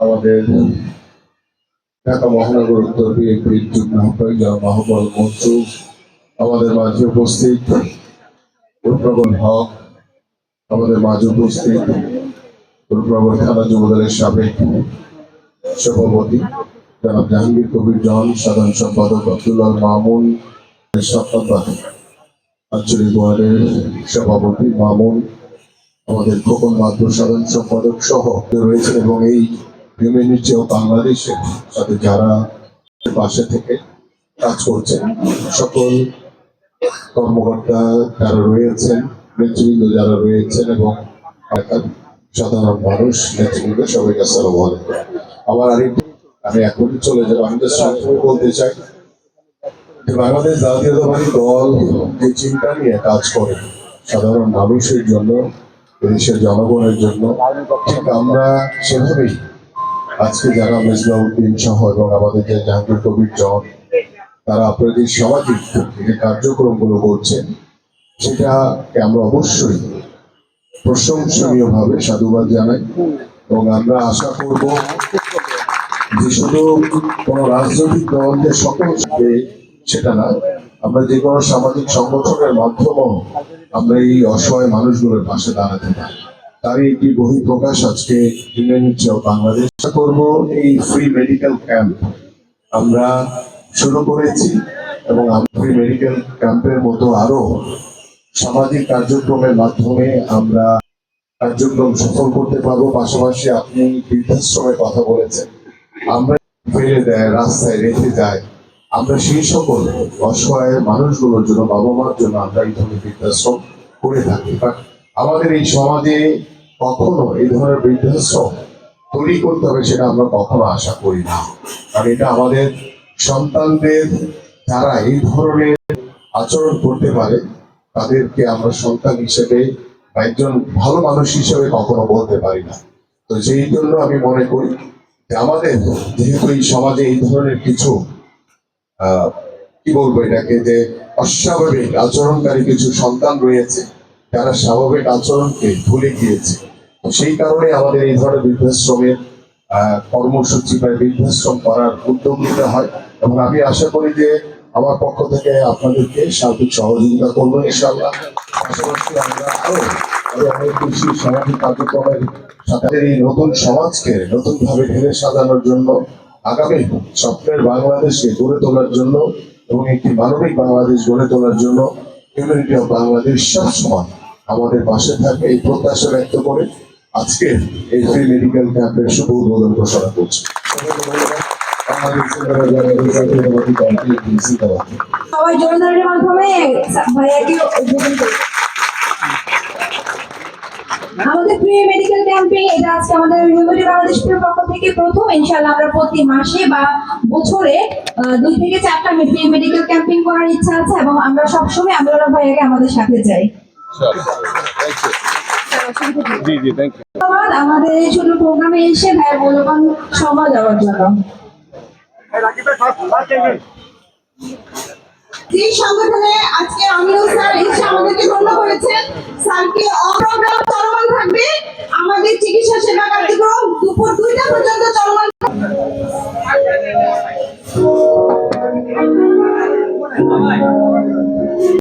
আমাদের ঢাকা মহানগর উত্তর বিএনপির আহ্বায়ক জনাব মঞ্চু। আমাদের মাঝে উপস্থিত উৎপ্রবণ হক, আমাদের মাঝে উপস্থিত উৎপ্রবণ থানা যুবদলের সাবেক সভাপতি জনাব জাহাঙ্গীর কবির জন, সাধারণ সম্পাদক আব্দুল্লাহ মামুন সপ্তাহ আঞ্চলিক ওয়ার্ডের সভাপতি মামুন, আমাদের খোকন মাত্র সাধারণ সম্পাদক সহ রয়েছেন এবং এই হিউম্যানিটি ও বাংলাদেশের সাথে যারা পাশে থেকে কাজ করছেন, সকল কর্মকর্তা যারা রয়েছেন, নেতৃবৃন্দ যারা রয়েছেন এবং সাধারণ মানুষ, নেতৃবৃন্দ, সবাইকে আসসালামু আলাইকুম। আমার আরেকটি আমি এখনই চলে যাব। আমি তো সংক্ষেপে বলতে চাই বাংলাদেশ জাতীয়তাবাদী দল যে চিন্তা নিয়ে কাজ করে, সাধারণ মানুষের জন্য, দেশের জনগণের জন্য, ঠিক আমরা সেভাবেই আজকে যারা মেজবাউদ্দিন সহ এবং আমাদের যে জাহাঙ্গীর কবির জন, তারা আপনাদের সামাজিক যে কার্যক্রমগুলো করছেন সেটাকে আমরা অবশ্যই প্রশংসনীয় ভাবে সাধুবাদ জানাই এবং আমরা আশা করব যে শুধু কোন রাজনৈতিক দল যে সকল সেটা না, আমরা যে কোনো সামাজিক সংগঠনের মাধ্যমেও আমরা এই অসহায় মানুষগুলোর পাশে দাঁড়াতে পারি। তারই একটি বহি প্রকাশ আজকে অফ বাংলাদেশ। করব এই ফ্রি মেডিকেল ক্যাম্প আমরা শুরু করেছি এবং ফ্রি মেডিকেল ক্যাম্পের মতো আরও সামাজিক কার্যক্রমের মাধ্যমে আমরা কার্যক্রম সফল করতে পারব। পাশাপাশি আপনি বৃদ্ধাশ্রমের কথা বলেছেন। আমরা ফেলে দেয়, রাস্তায় রেখে যায়। আমরা সেই সকল অসহায় মানুষগুলোর জন্য বাবা মার জন্য আমরা এই ধরনের বৃদ্ধাশ্রম করে থাকি। বাট আমাদের এই সমাজে কখনো এই ধরনের বৃদ্ধাশ্রম তৈরি করতে হবে সেটা আমরা কখনো আশা করি না। কারণ এটা আমাদের সন্তানদের যারা এই ধরনের আচরণ করতে পারে, তাদেরকে আমরা সন্তান হিসেবে বা একজন ভালো মানুষ হিসেবে কখনো বলতে পারি না। তো সেই জন্য আমি মনে করি যে আমাদের যেহেতু এই সমাজে এই ধরনের কিছু কি বলব এটাকে যে অস্বাভাবিক আচরণকারী কিছু সন্তান রয়েছে যারা স্বাভাবিক আচরণকে ভুলে গিয়েছে। সেই কারণে আমাদের এই ধরনের বৃদ্ধাশ্রমের কর্মসূচি বা বৃদ্ধাশ্রম করার উদ্যোগ নিতে হয় এবং আমি আশা করি যে আমার পক্ষ থেকে আপনাদেরকে সার্বিক সহযোগিতা করব ইনশাল্লাহ পাশাপাশি আমরা আরও অনেক বেশি সামাজিক কার্যক্রমের সাথে এই নতুন সমাজকে নতুন ভাবে ঢেলে সাজানোর জন্য, আগামী স্বপ্নের বাংলাদেশকে গড়ে তোলার জন্য এবং একটি মানবিক বাংলাদেশ গড়ে তোলার জন্য ইউনিটি অফ বাংলাদেশ সবসময় আমাদের পাশে থাকবে এই প্রত্যাশা ব্যক্ত করে আজকে এই ফ্রি মেডিকেল ক্যাম্পের শুভ উদ্বোধন ঘোষণা করছি। সবাই মাধ্যমে আমাদের মেডিকেল ক্যাম্পিং এটা আমাদের পক্ষ থেকে প্রথম। আমরা প্রতি মাসে বা বছরে দুই থেকে মেডিকেল ক্যাম্পিং করার ইচ্ছা আছে এবং আমরা সবসময় আমরা ভাইয়াকে আমাদের সাথে যাই। আমাদের এই ছোট প্রোগ্রামে এসে ভাই বলবান সভা দেওয়ার জন্য সংগঠনে আজকে আমিও স্যার এসে ধন্যবাদ